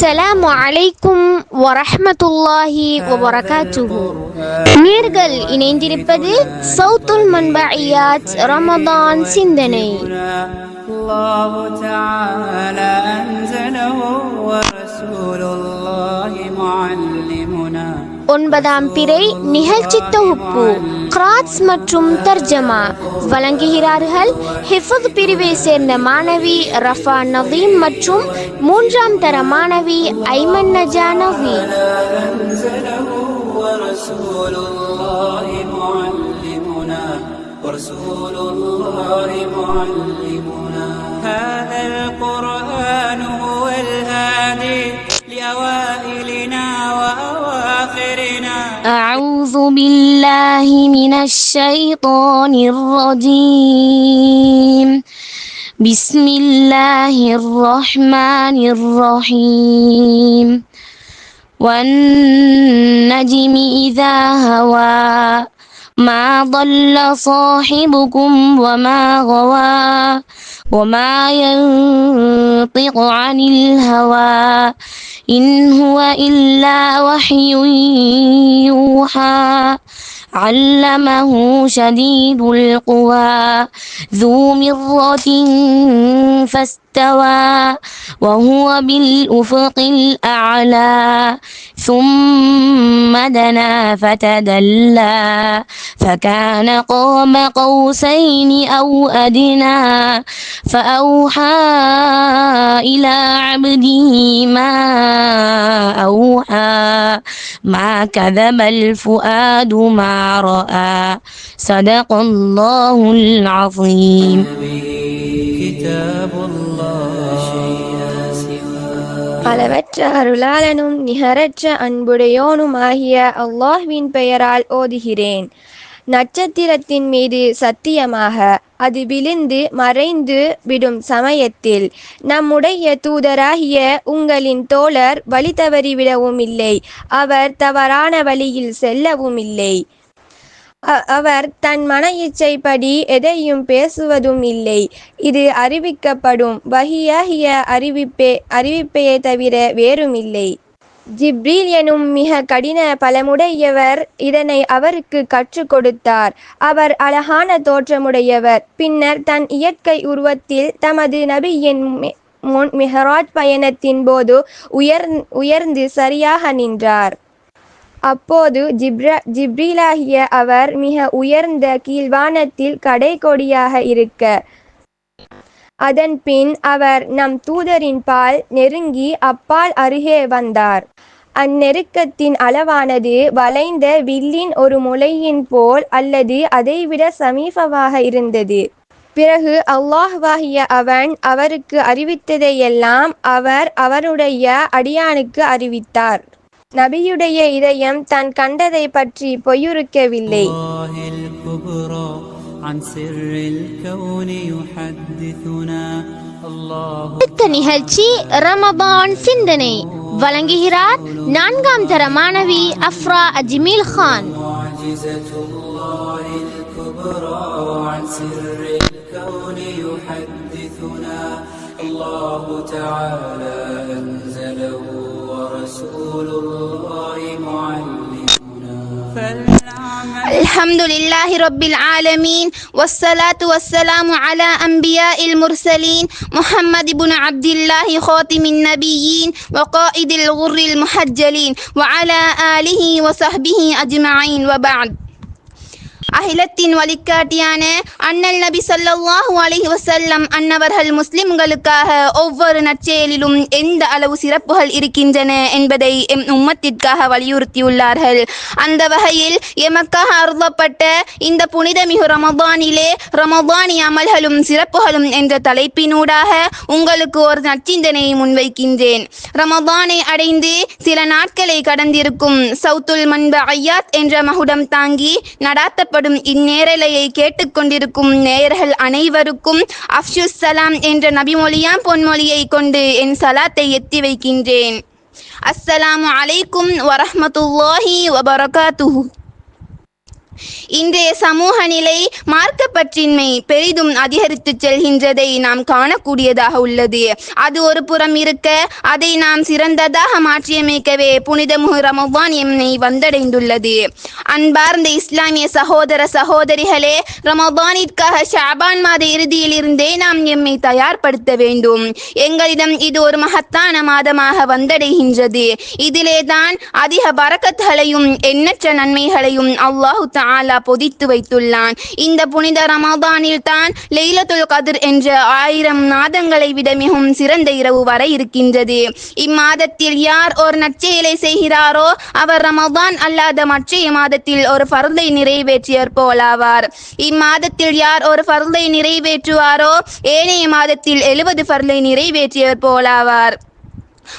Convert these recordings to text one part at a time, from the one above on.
அஸ்ஸலாமு அலைக்கும் வரஹ்மத்துல்லாஹி வபரகாத்துஹு நீர்கள் இணைந்திருப்பது சவுத்துல் மன்பஇயாத் ரமதான் சிந்தனை الله تعالى أنزله ورسول الله معلمنا ஒன்பதாம் பிறை நிகழ்ச்சி தொகுப்பு கிராட்ஸ் மற்றும் தர்ஜமா வழங்குகிறார்கள் ஹிஃபத் பிரிவை சேர்ந்த மாணவி ரஃபா நவீம் மற்றும் மூன்றாம் தர மாணவி ஐமன் நஜா நவீம் أنزله ورسول الله معلمنا ورسول الله معلمنا هذا القرآن هو الهادي لأوائلنا أعوذ بالله من الشيطان الرجيم. بسم الله الرحمن الرحيم. والنجم إذا هوى ما ضل صاحبكم وما غوى وما ينطق عن الهوى. إن هو إلا وحي يوحى. علمه شديد القوى. ذو مرة فاستوى. وهو بالأفق الأعلى. ثم دنا فتدلى فكان قام قوسين أو أدنى فأوحى إلى عبده ما أوحى ما كذب الفؤاد ما رأى. صدق الله العظيم. كتاب الله. அளவற்ற அருளாளனும் நிகரற்ற அன்புடையோனுமாகிய அல்லாஹ்வின் பெயரால் ஓதுகிறேன். நட்சத்திரத்தின் மீது சத்தியமாக அது விழுந்து மறைந்து விடும் சமயத்தில் நம்முடைய தூதராகிய உங்களின் தோழர் வழி தவறிவிடவும் இல்லை அவர் தவறான வழியில் செல்லவும் இல்லை அவர் தன் மன இச்சைப்படி எதையும் பேசுவதும் இல்லை. இது அறிவிக்கப்படும். வஹியாகிய அறிவிப்பே அறிவிப்பையே தவிர வேறும் இல்லை ஜிப்ரீல் எனும் மிக கடின பலமுடையவர் இதனை அவருக்கு கற்றுக் கொடுத்தார். அவர் அழகான தோற்றமுடையவர். பின்னர் தன் இயற்கை உருவத்தில் தமது நபியின் முன் மெஹராஜ் பயணத்தின் போது உயர் உயர்ந்து சரியாக நின்றார். அப்போது ஜிப்ர ஜிப்ரீலாகிய அவர் மிக உயர்ந்த கீழ்வானத்தில் கடைக்கொடியாக இருக்க. அதன் பின் அவர் நம் தூதரின் பால் நெருங்கி அப்பால் அருகே வந்தார். அந்நெருக்கத்தின் அளவானது வளைந்த வில்லின் ஒரு முளையின் போல் அல்லது அதைவிட சமீபமாக இருந்தது. பிறகு அல்லாஹ்வாகிய அவன் அவருக்கு அறிவித்ததையெல்லாம் அவர் அவருடைய அடியானுக்கு அறிவித்தார். நபியுடைய இதயம் தான் கண்டதை பற்றி பொய்யுரைக்கவில்லை الله الكبرى عن سر الكون يحدثنا الله அடுத்த நிகழ்ச்சி ரமபான் சிந்தனை வழங்குகிறார் நான்காம் தர மாணவி அஃப்ரா அஜ்மீல் கான் معجزة الله الكبرى عن سر الكون يحدثنا الله تعالى الحمد لله رب العالمين والصلاة والسلام على أنبياء المرسلين محمد بن عبد الله خاتم النبيين وقائد الغر المحجلين وعلى آله وصحبه أجمعين. وبعد அகிலத்தின் வழிகாட்டியான அண்ணல் நபி ஸல்லல்லாஹு அலைஹி வசல்லம் அன்னவர்கள் முஸ்லிம்களுக்காக ஒவ்வொரு நற்செயலிலும் எந்த அளவு சிறப்புகள் இருக்கின்றன என்பதை எம் உம்மத்திற்காக வலியுறுத்தியுள்ளார்கள். அந்த வகையில் எமக்காக அருளப்பட்ட இந்த புனிதமிகு ரமபானிலே ரமபானி அமல்களும் சிறப்புகளும் என்ற தலைப்பினூடாக உங்களுக்கு ஒரு நச்சிந்தனையை முன்வைக்கின்றேன். ரமபானை அடைந்து சில நாட்களை கடந்திருக்கும் சவுத்துல் மன்ப ஐயாத் என்ற மகுடம் தாங்கி நடாத்தப்படும் இந்நேரலையை கேட்டுக்கொண்டிருக்கும் நேயர்கள் அனைவருக்கும் அஃப்ஷுஸ் சலாம் என்ற நபிமொழியாம் பொன்மொழியை கொண்டு என் சலாத்தை எத்தி வைக்கின்றேன். அஸ்ஸலாமு அலைக்கும் வரஹ்மத்துல்லாஹி வபரகாத்துஹு. இன்றைய சமூக நிலை மார்க்கப்பற்றின்மை பெரிதும் அதிகரித்து செல்கின்றதை நாம் காணக்கூடியதாக உள்ளது. அது ஒரு புறம் இருக்க அதை நாம் சிறந்ததாக மாற்றியமைக்கவே புனித ரமவான் எம்மை வந்தடைந்துள்ளது. அன்பார்ந்த இஸ்லாமிய சகோதர சகோதரிகளே ரமபானிற்காக ஷாபான் மாத இறுதியில் இருந்தே நாம் எம்மை தயார்படுத்த வேண்டும். எங்களிடம் இது ஒரு மகத்தான மாதமாக வந்தடைகின்றது. இதிலே தான் அதிக பறக்கத்துகளையும் எண்ணற்ற நன்மைகளையும் அல்லாஹு தாலா பொதித்து வைத்துள்ளான். இந்த புனித ரமதானில் தான் லெய்லத்துல் கதிர் என்ற ஆயிரம் மாதங்களை விட மிகவும் சிறந்த இரவு வர இருக்கின்றது. இம்மாதத்தில் யார் ஒரு நற்செயலை செய்கிறாரோ அவர் ரமதான் அல்லாத மற்றைய மாதத்தில் ஒரு பருந்தை நிறைவேற்றியர் போலாவார். இம்மாதத்தில் யார் ஒரு பருந்தை நிறைவேற்றுவாரோ ஏனைய மாதத்தில் எழுபது பருந்தை நிறைவேற்றியவர் போலாவார்.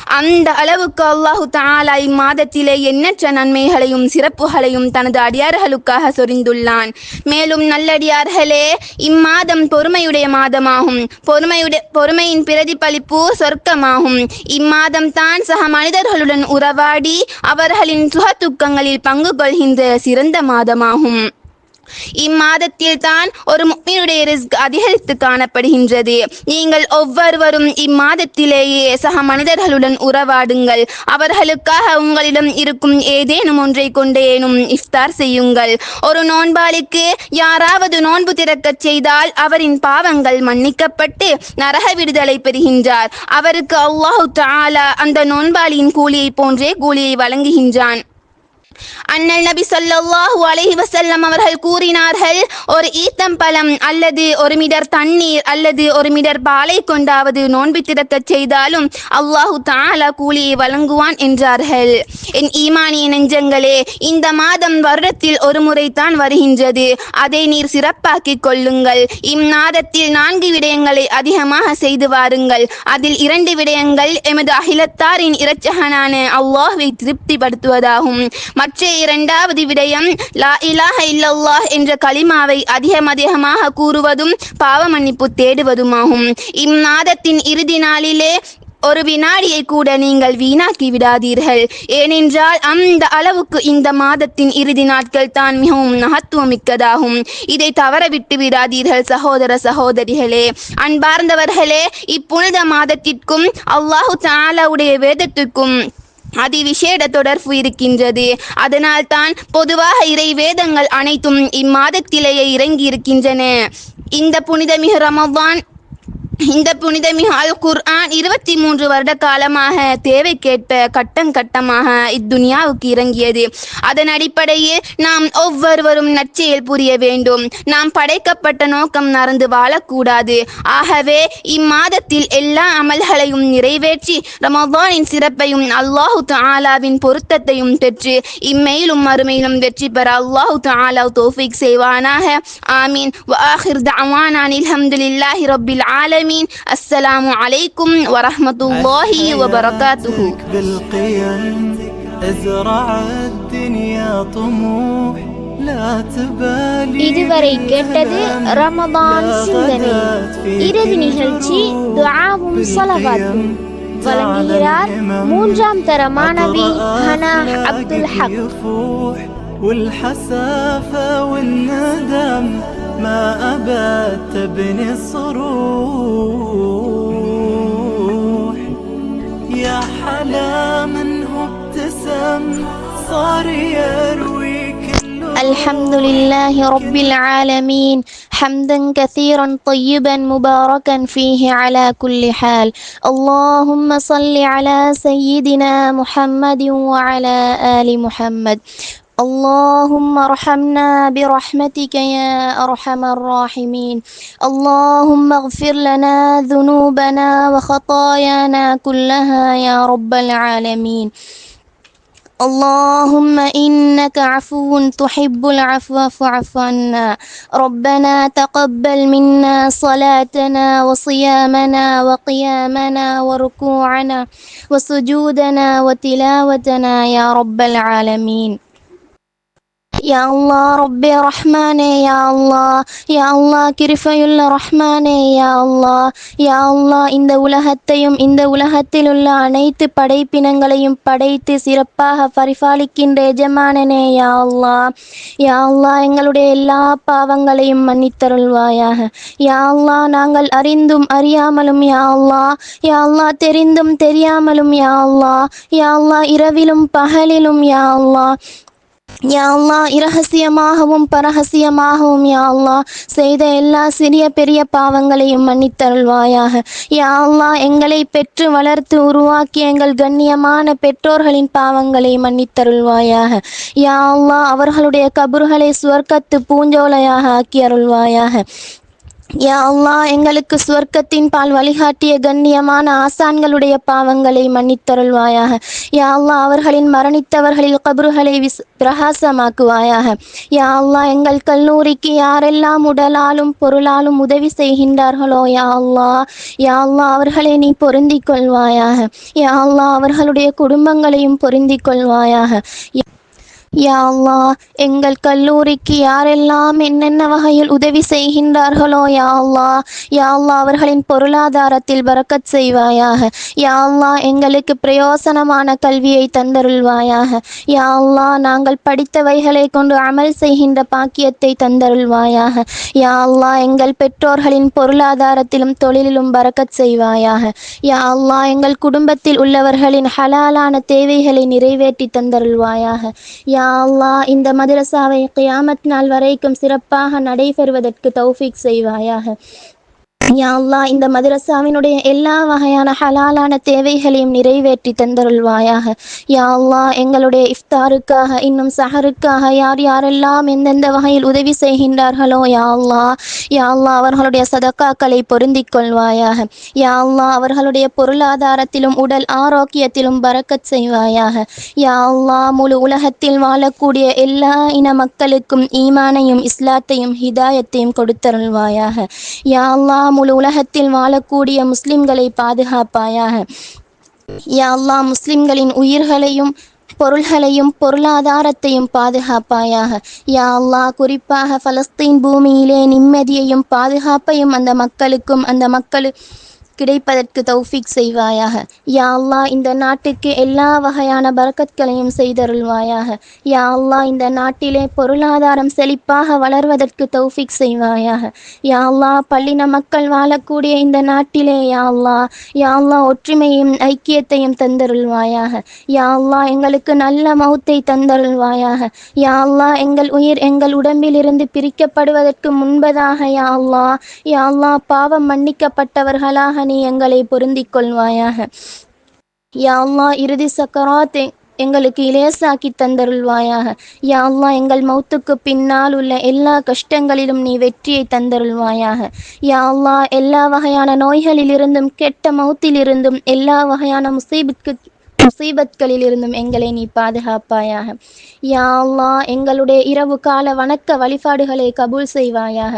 அந்த அளவுக்கு அல்லாஹு தாலா இம்மாதத்திலே எண்ணற்ற நன்மைகளையும் சிறப்புகளையும் தனது அடியார்களுக்காக சொரிந்துள்ளான். மேலும் நல்லடியார்களே இம்மாதம் பொறுமையுடைய மாதமாகும். பொறுமையுடைய பொறுமையின் பிரதிபலிப்பு சொர்க்கமாகும். இம்மாதம் தான் சக மனிதர்களுடன் உறவாடி அவர்களின் சுக துக்கங்களில் பங்கு கொள்கின்ற சிறந்த மாதமாகும். இம்மாதத்தில் தான் ஒரு முக்மினுடைய ரிஸ்க் அதிகரித்து காணப்படுகின்றது. நீங்கள் ஒவ்வொருவரும் இம்மாதத்திலேயே சக மனிதர்களுடன் உறவாடுங்கள். அவர்களுக்காக உங்களிடம் இருக்கும் ஏதேனும் ஒன்றை கொண்டேனும் இஃப்தார் செய்யுங்கள். ஒரு நோன்பாளிக்கு யாராவது நோன்பு திறக்கச் செய்தால் அவரின் பாவங்கள் மன்னிக்கப்பட்டு நரக விடுதலை பெறுகின்றார். அவருக்கு அல்லாஹு தாலா அந்த நோன்பாளியின் கூலியை போன்றே கூலியை வழங்குகின்றான். அண்ணல் நபி ஸல்லல்லாஹு அலஹி வசல்லம் அவர்கள் கூறினார்கள் ஒரு ஈத்தம்பழம் அல்லது ஒரு மிடர் தண்ணீர் அல்லது ஒரு மிடர் பாலை கொண்டாவது நோன்பு திறக்க செய்தாலும் அல்லாஹு தாலா கூலியை வழங்குவான் என்றார்கள். என் ஈமானிய நெஞ்சங்களே இந்த மாதம் வருடத்தில் ஒரு முறைத்தான் வருகின்றது. அதை நீர் சிறப்பாக்கிக் கொள்ளுங்கள். இம்மாதத்தில் நான்கு விடயங்களை அதிகமாக செய்து வாருங்கள். அதில் இரண்டு விடயங்கள் எமது அகிலத்தாரின் இரச்சகனான அல்லாஹ்வை திருப்திப்படுத்துவதாகும். மற்ற இரண்டாவது விடயம் லா இலாஹ இல்லல்லாஹ் என்ற கலிமாவை அதிகம் அதிகமாக கூறுவதும் பாவ மன்னிப்பு தேடுவதுமாகும். இம்மாதத்தின் இறுதி நாளிலே ஒரு வினாடியை கூட நீங்கள் வீணாக்கி விடாதீர்கள். ஏனென்றால் அந்த அளவுக்கு இந்த மாதத்தின் இறுதி நாட்கள் தான் மிகவும் மகத்துவமிக்கதாகும். இதை தவற விட்டு விடாதீர்கள் சகோதர சகோதரிகளே. அன்பார்ந்தவர்களே இப்புனித மாதத்திற்கும் அல்லாஹு தாலாவுடைய வேதத்திற்கும் அதிவிசேட தொடர்பு இருக்கின்றது. அதனால் தான் பொதுவாக இறை வேதங்கள் அனைத்தும் இம்மாதத்திலேயே இறங்கி இருக்கின்றன இந்த புனிதமிகு ரமவான் இந்த புனித புனிதமிகால் குர்ஆன் இருபத்தி மூன்று வருட காலமாக தேவைக்கேற்ப கட்டம் கட்டமாக இத்துனியாவுக்கு இறங்கியது. அதன் அடிப்படையே நாம் ஒவ்வொருவரும் நச்செயல் புரிய வேண்டும். நாம் படைக்கப்பட்ட நோக்கம் நடந்து வாழக்கூடாது. ஆகவே இம்மாதத்தில் எல்லா அமல்களையும் நிறைவேற்றி ரமவானின் சிறப்பையும் அல்லாஹு தாலாவின் பொருத்தத்தையும் பெற்று இம்மையிலும் மறுமையிலும் வெற்றி பெற அல்லாஹு தாலா தோஃபிக் செய்வானாக. ஆமீன். வாஹிர் தவானான் அலமதுல்லாஹி ரபில் ஆலமி العالمين السلام عليكم ورحمة الله وبركاته بالقيم ازرع الدنيا طموح لا تبالي இதுவரை கேட்டது ரமதான் சிந்தனை இறுதி நிகழ்ச்சி துஆவும் ஸலவாத்தும் வழங்குகிறார் மூன்றாம் தர மாணவி ஹனா அப்துல் ஹக் يفوح والحسافة والندم ما أبت تبني الصروح. يا حلا من هو ابتسم صار يروي الحمد لله رب العالمين. حمدا كثيرا طيبا مباركا فيه على كل حال. اللهم صل على سيدنا محمد وعلى آل محمد. اللهم ارحمنا برحمتك يا أرحم الراحمين. اللهم اغفر لنا ذنوبنا وخطايانا كلها يا رب العالمين. اللهم إنك عفو تحب العفو فاعف عنا. ربنا تقبل منا صلاتنا وصيامنا وقيامنا وركوعنا وسجودنا وتلاوتنا يا رب العالمين. யா அல்லா ரொப்பே ரஹ்மானே யா அல்லா யா அல்லா கிருஃபையுள்ள ரஹ்மானே யா அல்லா யா அல்லா இந்த உலகத்தையும் இந்த உலகத்தில் உள்ள அனைத்து படைப்பினங்களையும் படைத்து சிறப்பாக பரிபாலிக்கின்ற எஜமானனே யா அல்லா யா அல்லா எங்களுடைய எல்லா பாவங்களையும் மன்னித்தருள்வாயாக. யா அல்லா நாங்கள் அறிந்தும் அறியாமலும் யா அல்லா யா அல்லா தெரிந்தும் தெரியாமலும் யா அல்லா யா அல்லா இரவிலும் பகலிலும் யா அல்லா யா அல்லா இரகசியமாகவும் பரகசியமாகவும் யா அல்லா செய்த எல்லா சிறிய பெரிய பாவங்களையும் மன்னித்தருள்வாயாக. யா அல்லா எங்களை பெற்று வளர்த்து உருவாக்கி எங்கள் கண்ணியமான பெற்றோர்களின் பாவங்களை மன்னித்தருள்வாயாக. யா அல்லா அவர்களுடைய கபுர்களை சுவர்க்கத்து பூஞ்சோலையாக ஆக்கி அருள்வாயாக யா அல்லாஹ் எங்களுக்கு சுவர்க்கத்தின் பால் வழிகாட்டிய கண்ணியமான ஆசான்களுடைய பாவங்களை மன்னித்தருள்வாயாக. யா அல்லாஹ் அவர்களின் மரணித்தவர்களில் கபறுகளை விஸ் பிரகாசமாக்குவாயாக. யா அல்லாஹ் எங்கள் கல்லூரிக்கு யாரெல்லாம் உடலாலும் பொருளாலும் உதவி செய்கின்றார்களோ யா அல்லாஹ் யா அல்லாஹ் அவர்களை நீ பொருந்திக் கொள்வாயாக. யா அல்லாஹ் அவர்களுடைய குடும்பங்களையும் பொருந்திக் கொள்வாயாக. யாழ்லா எங்கள் கல்லூரிக்கு யாரெல்லாம் என்னென்ன வகையில் உதவி செய்கின்றார்களோ யாழ்லா யாழ்லா அவர்களின் பொருளாதாரத்தில் பறக்கச் செய்வாயாக. யாழ்லா எங்களுக்கு பிரயோசனமான கல்வியை தந்தருள்வாயாக. யாழ்லா நாங்கள் படித்தவைகளை கொண்டு அமல் செய்கின்ற பாக்கியத்தை தந்தருள்வாயாக. யாழ்லா எங்கள் பெற்றோர்களின் பொருளாதாரத்திலும் தொழிலிலும் பறக்கச் செய்வாயாக. யாழ்லா எங்கள் குடும்பத்தில் உள்ளவர்களின் ஹலாலான தேவைகளை நிறைவேற்றி தந்தருள்வாயாக. யா அல்லாஹ் இந்த மதரசாவை கியாமத் நாள் வரைக்கும் சிறப்பாக நடைபெறுவதற்கு தௌஃபிக் செய்வாயாக. யா அல்லாஹ் இந்த மதரசாவினுடைய எல்லா வகையான ஹலாலான தேவைகளையும் நிறைவேற்றி தந்தருள்வாயாக. யா அல்லாஹ் எங்களுடைய இஃப்தாருக்காக இன்னும் சஹருக்காக யார் யாரெல்லாம் எந்தெந்த வகையில் உதவி செய்கின்றார்களோ யா அல்லாஹ் யா அல்லாஹ் அவர்களுடைய சதக்காக்களை பொருந்திக் கொள்வாயாக. யா அல்லாஹ் அவர்களுடைய பொருளாதாரத்திலும் உடல் ஆரோக்கியத்திலும் பறக்கச் செய்வாயாக. யா அல்லாஹ் முழு உலகத்தில் வாழக்கூடிய எல்லா இன மக்களுக்கும் ஈமானையும் இஸ்லாத்தையும் ஹிதாயத்தையும் கொடுத்தருள்வாயாக. யா அல்லாஹ் முழு உலகத்தில் வாழக்கூடிய முஸ்லிம்களை பாதுகாப்பாயாக. யா அல்லாஹ் முஸ்லிம்களின் உயிர்களையும் பொருள்களையும் பொருளாதாரத்தையும் பாதுகாப்பாயாக. யா அல்லாஹ் குறிப்பாக பலஸ்தீன் பூமியிலே நிம்மதியையும் பாதுகாப்பையும் அந்த மக்களுக்கும் அந்த மக்கள் கிடைப்பதற்கு தௌஃபிக் செய்வாயாக. யா அல்லா இந்த நாட்டுக்கு எல்லா வகையான பரக்கத்களையும் செய்தருள்வாயாக. யா அல்லா இந்த நாட்டிலே பொருளாதாரம் செழிப்பாக வளர்வதற்கு தௌஃபிக் செய்வாயாக. யா அல்லா பள்ளின மக்கள் வாழக்கூடிய இந்த நாட்டிலே யா அல்லா யா அல்லா ஒற்றுமையும் ஐக்கியத்தையும் தந்தருள்வாயாக. யா அல்லா எங்களுக்கு நல்ல மௌத்தை தந்தருள்வாயாக. யா அல்லா எங்கள் உயிர் எங்கள் உடம்பிலிருந்து பிரிக்கப்படுவதற்கு முன்பதாக யா அல்லா யா அல்லா பாவம் மன்னிக்கப்பட்டவர்களாக நீ எங்களை பொருந்திக் கொள்வாயாக. யா இறுதி சக்கராத்தை எங்களுக்கு இலேசாக்கி தந்தருள்வாயாக. யா எங்கள் மௌத்துக்கு பின்னால் உள்ள எல்லா கஷ்டங்களிலும் நீ வெற்றியை தந்தருள்வாயாக. யா எல்லா வகையான நோய்களிலிருந்தும் கெட்ட மௌத்திலிருந்தும் எல்லா வகையான முசீபத்க்கு முசீபத்களிலிருந்தும் எங்களை நீ பாதுகாப்பாயாக. யா எங்களுடைய இரவு கால வணக்க வழிபாடுகளை கபூல் செய்வாயாக.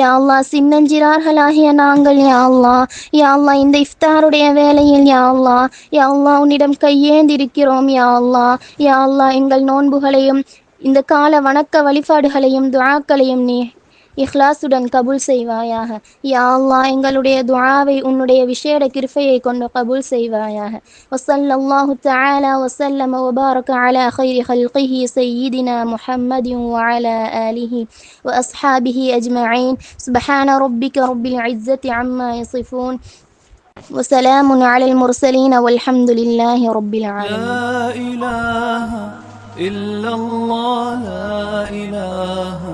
யா சின்னஞ்சிறார்களாகிய நாங்கள் யா அல்லாஹ் யா இந்த இஃப்தாருடைய வேலையில் யா அல்லாஹ் யா உன்னிடம் கையேந்திருக்கிறோம் யா அல்லாஹ் யா எங்கள் நோன்புகளையும் இந்த கால வணக்க வழிபாடுகளையும் துவாக்களையும் நீ இஹ்லாசுடன் கபூல் செய்வாயாக யா அல்லாஹ் எங்களுடைய துஆவை உன்னுடைய விசேட கிருபையை கொண்டு கபூல் செய்வாயாக வசல்லல்லாஹு தஆலா வசல்லம வபாரக அலா خير خلقه سيدنا محمد وعلى آله وأصحابه أجمعين سبحان ربك رب العزة عما يصفون وسلام على المرسلين والحمد لله رب العالمين لا إله إلا الله لا إله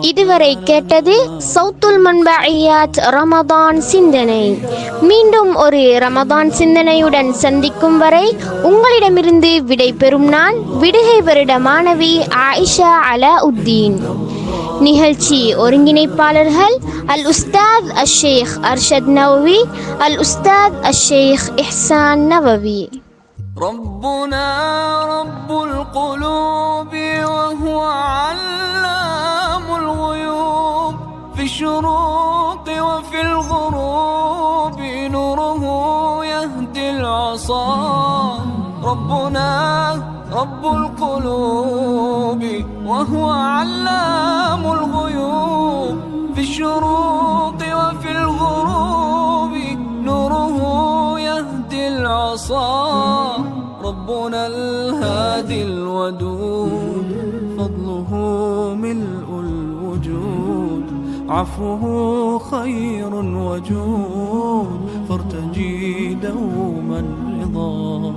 இதுவரை கேட்டது சவுத்துல் மன்பாயாத் ரமதான் சிந்தனை. மீண்டும் ஒரு ரமதான் சிந்தனையுடன் சந்திக்கும் வரை உங்களிடமிருந்து விடை பெறும் நான் விடுகை வருட மாணவி ஆயிஷா அலா உத்தீன் நிகழ்ச்சி ஒருங்கிணைப்பாளர்கள் அல் உஸ்தாத் அஷேக் அர்ஷத் நவவி அல் உஸ்தாத் அஷேக் இஹ்சான் நவவி. ربنا رب القلوب وهو علام الغيوب. في الشروق وفي الغروب نوره يهدي العصا ربنا رب القلوب وهو علام الغيوب. في الشروق العصا ربنا الهادي الودود فضله ملء الوجود عفوه خير وجود فارتجي دوما رضا.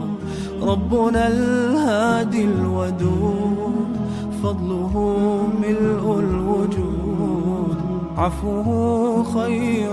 ربنا الهادي الودود فضله ملء الوجود عفوه خير